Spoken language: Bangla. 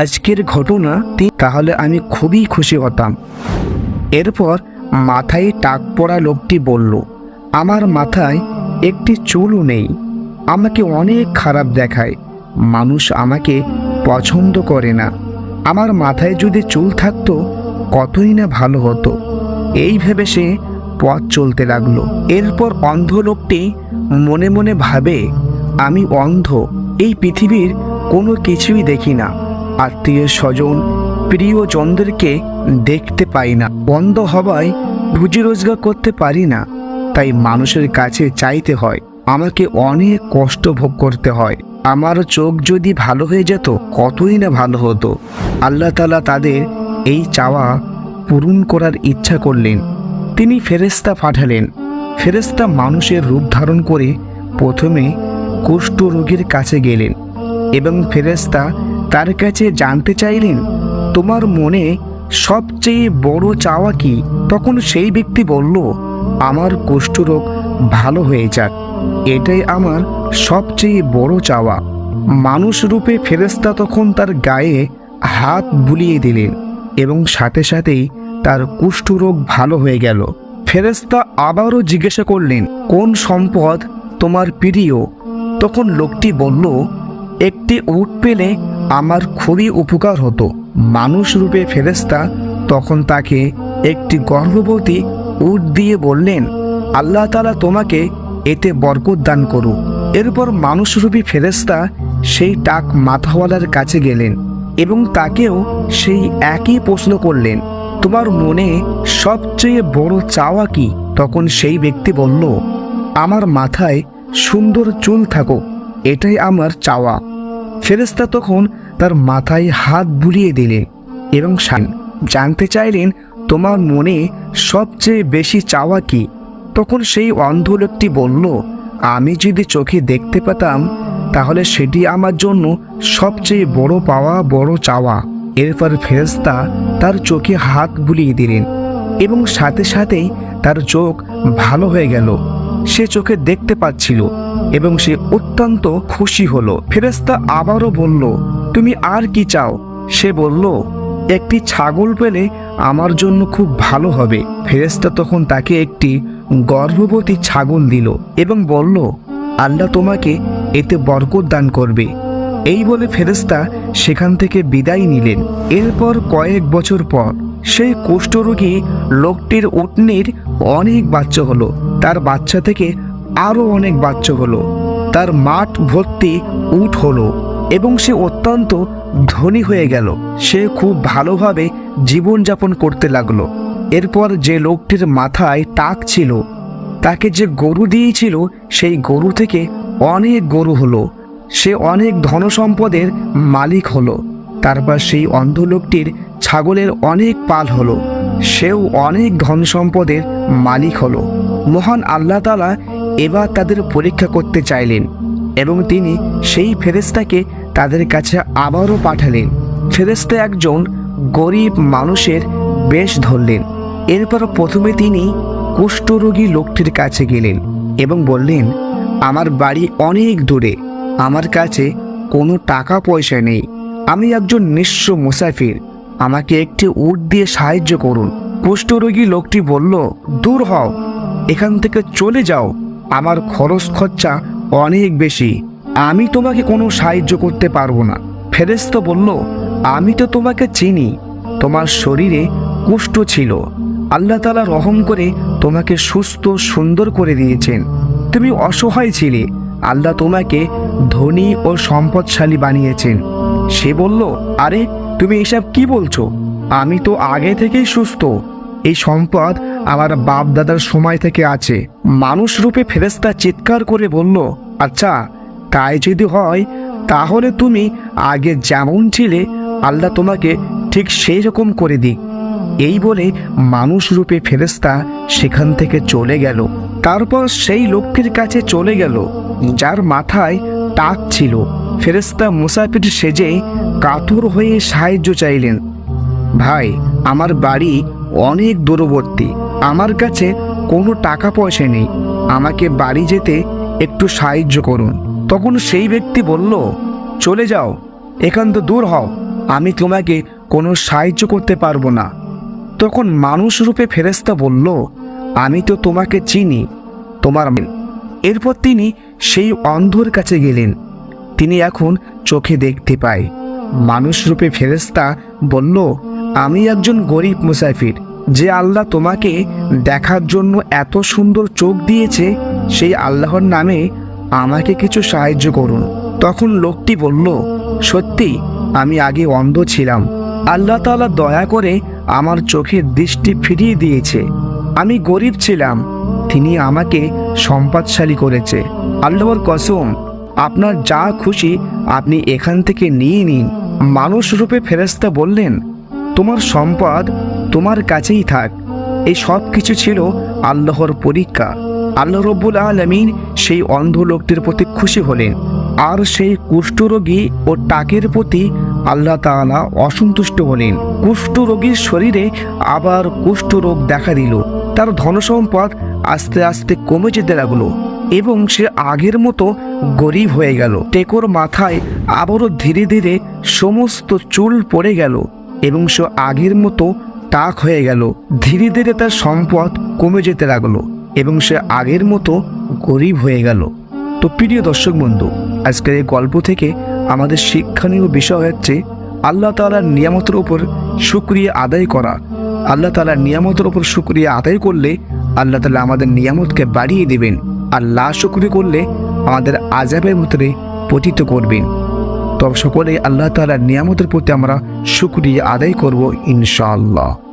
আজকের ঘটনা তাহলে আমি খুবই খুশি হতাম। এরপর মাথায় টাক পড়া লোকটি বলল, আমার মাথায় একটি চুলও নেই, আমাকে অনেক খারাপ দেখায়, মানুষ আমাকে পছন্দ করে না। আমার মাথায় যদি চুল থাকতো, কতই না ভালো হতো। এই ভেবে সে পথ চলতে লাগল। এরপর অন্ধ লোকটি মনে মনে ভাবে, আমি অন্ধ, এই পৃথিবীর কোনো কিছুই দেখি না। আত্মীয় স্বজন প্রিয়জনদেরকে দেখতে পাই না। বন্ধ হওয়ায় রুজি রোজগার করতে পারি না, তাই মানুষের কাছে চাইতে হয়, আমাকে অনেক কষ্ট ভোগ করতে হয়। আমার চোখ যদি ভালো হয়ে যেত, কতই না ভালো হতো। আল্লাহ তালা তাদের এই চাওয়া পূরণ করার ইচ্ছা করলেন। তিনি ফেরেস্তা পাঠালেন। ফেরেস্তা মানুষের রূপ ধারণ করে প্রথমে কুষ্ঠ রোগীর কাছে গেলেন এবং ফেরেস্তা তার কাছে জানতে চাইলেন, তোমার মনে সবচেয়ে বড় চাওয়া কি? তখন সেই ব্যক্তি বলল, আমার কুষ্ঠরোগ ভালো হয়ে যাক। এটাই আমার সবচেয়ে বড় চাওয়া। মানুষ রূপে ফেরেস্তা তখন তার গায়ে হাত বুলিয়ে দিলেন এবং সাথে সাথেই তার কুষ্ঠরোগ ভালো হয়ে গেল। ফেরেস্তা আবারও জিজ্ঞাসা করলেন, কোন সম্পদ তোমার প্রিয়? তখন লোকটি বলল, একটি উট পেলে আমার খুবই উপকার হতো। মানুষ রূপে ফেরেস্তা তখন তাকে একটি গর্ভবতী উট দিয়ে বললেন, আল্লাহ তালা তোমাকে এতে বরকত দান করুক। এরপর মানুষরূপী ফেরেস্তা সেই টাক মাথাওয়ালার কাছে গেলেন এবং তাকেও সেই একই প্রশ্ন করলেন, তোমার মনে সবচেয়ে বড় চাওয়া কি? তখন সেই ব্যক্তি বলল, আমার মাথায় সুন্দর চুল থাকো এটাই আমার চাওয়া। ফেরেস্তা তখন তার মাথায় হাত বুলিয়ে দিলেন এবং জানতে চাইলেন তোমার মনে সবচেয়ে বেশি চাওয়া কি? তখন সেই অন্ধ লোকটি বলল, আমি যদি চোখে দেখতে পেতাম, তাহলে সেটি আমার জন্য সবচেয়ে বড় পাওয়া বড় চাওয়া। এরপর ফেরেস্তা তার চোখে হাত বুলিয়ে দিলেন এবং সাথে সাথেই তার চোখ ভালো হয়ে গেল। সে চোখে দেখতে পাচ্ছিল এবং সে অত্যন্ত খুশি হলো। ফেরেস্তা আবারও বলল, তুমি আর কি চাও? সে বলল, একটি ছাগল পেলে আমার জন্য খুব ভালো হবে। ফেরেস্তা তখন তাকে একটি গর্ভবতী ছাগল দিল এবং বলল, আল্লাহ তোমাকে এতে বরকত দান করবে। এই বলে ফেরেস্তা সেখান থেকে বিদায় নিলেন। এরপর কয়েক বছর পর সেই কুষ্ঠরোগী লোকটির উটনির অনেক বাচ্চা হলো। তার বাচ্চা থেকে আরও অনেক বাচ্চা হলো। তার মাঠ ভর্তি উট হলো এবং সে অত্যন্ত ধনী হয়ে গেল। সে খুব ভালোভাবে জীবনযাপন করতে লাগল। এরপর যে লোকটির মাথায় টাক ছিল, তাকে যে গরু দিয়েছিল, সেই গরু থেকে অনেক গরু হলো। সে অনেক ধনসম্পদের মালিক হলো। তারপর সেই অন্ধ লোকটির ছাগলের অনেক পাল হলো। সেও অনেক ধন সম্পদের মালিক হলো। মহান আল্লাহ তালা এবার তাদের পরীক্ষা করতে চাইলেন এবং তিনি সেই ফেরেস্তাকে তাদের কাছে আবারও পাঠালেন। ফেরেস্তা একজন গরিব মানুষের বেশ ধরলেন। এরপর প্রথমে তিনি কুষ্ঠরোগী লোকটির কাছে গেলেন এবং বললেন, আমার বাড়ি অনেক দূরে। আমার কাছে কোনো টাকা পয়সা নেই। আমি একজন নিঃস্ব মুসাফির। আমাকে একটি উট দিয়ে সাহায্য করুন। কুষ্ঠরোগী লোকটি বলল, দূর হও। এখান থেকে চলে যাও। আমার খরচ খরচা অনেক বেশি। আমি তোমাকে কোনো সাহায্য করতে পারব না। ফেরেস্ত বলল, আমি তো তোমাকে চিনি। তোমার শরীরে কুষ্ঠ ছিল। আল্লাহ তালা রহম করে তোমাকে সুস্থ, সুন্দর করে দিয়েছেন। তুমি অসহায় ছিলে। আল্লাহ তোমাকে ধনী ও সম্পদশালী বানিয়েছেন। সে বলল, আরে, তুমি এসব কি বলছো? আমি তো আগে থেকেই সুস্থ। এই সম্পদ আমার বাপ দাদার সময় থেকে আছে। মানুষ রূপে ফেরেস্তা চিৎকার করে বলল আচ্ছা তাই যদি হয়, তাহলে তুমি আগে যেমন ছিলে, আল্লাহ তোমাকে ঠিক সেই রকম করে দিক। এই বলে মানুষ রূপে ফেরেস্তা সেখান থেকে চলে গেল। তারপর সেই লোকটির কাছে চলে গেল, যার মাথায় টাক ছিল। ফেরেস্তা মুসাফির সেজে কাতর হয়ে সাহায্য চাইলেন, ভাই, আমার বাড়ি অনেক দূরবর্তী, আমার কাছে কোনো টাকা পয়সা নেই, আমাকে বাড়ি যেতে একটু সাহায্য করুন। তখন সেই ব্যক্তি বলল, চলে যাও, এখান তো দূর হও, আমি তোমাকে কোনো সাহায্য করতে পারব না। তখন মানুষ রূপে ফেরেস্তা বলল, আমি তো তোমাকে চিনি, তোমার এরপর তিনি সেই অন্ধর কাছে গেলেন। তিনি এখন চোখে দেখতে পায়। মানুষ রূপে ফেরেস্তা বলল, আমি একজন গরিব মুসাফির, যে আল্লাহ তোমাকে দেখার জন্য এত সুন্দর চোখ দিয়েছে, সেই আল্লাহর নামে আমাকে কিছু সাহায্য করুন। তখন লোকটি বলল, সত্যি, আমি আগে অন্ধ ছিলাম। আল্লাহ তালা দয়া করে আমার চোখের দৃষ্টি ফিরিয়ে দিয়েছে। আমি গরিব ছিলাম, তিনি আমাকে সম্পদশালী করেছে। আল্লাহর কসম আপনার যা খুশি আপনি এখান থেকে নিয়ে নিন। মানুষ রূপে ফেরেস্তা বললেন, তোমার সম্পদ তোমার কাছেই থাক। এই সব কিছু ছিল আল্লাহর পরীক্ষা। আল্লাহ রব্বুল আলমিন সেই অন্ধ লোকটির প্রতি খুশি হলেন। আর সেই কুষ্ঠরোগী ও টাকের প্রতি আল্লাহ তাআলা অসন্তুষ্ট হলেন। কুষ্ঠরোগীর শরীরে আবার কুষ্ঠরোগ দেখা দিল। তার ধনসম্পদ আস্তে আস্তে কমে যেতে লাগল। এবং সে আগের মতো গরিব হয়ে গেল। টেকোর মাথায় আবারও ধীরে ধীরে সমস্ত চুল পড়ে গেল এবং সে আগের মতো টাক হয়ে গেল। ধীরে ধীরে তার সম্পদ কমে যেতে লাগল এবং সে আগের মতো গরিব হয়ে গেল। তো প্রিয় দর্শক বন্ধু, আজকের এই গল্প থেকে আমাদের শিক্ষণীয় বিষয় হচ্ছে আল্লাহ তাআলার নিয়ামতের উপর সুক্রিয়া আদায় করা। আল্লাহ তাআলার নিয়ামতের উপর সুক্রিয়া আদায় করলে আল্লাহ তাআলা আমাদের নিয়ামতকে বাড়িয়ে দেবেন। আর লা শুক্রিয়া করলে আমাদের আজাবের ভিতরে পতিত করবেন তবে সকলেই আল্লাহ তালার নিয়ামতের প্রতি আমরা শুক্রিয়া আদায় করব ইনশাআল্লাহ।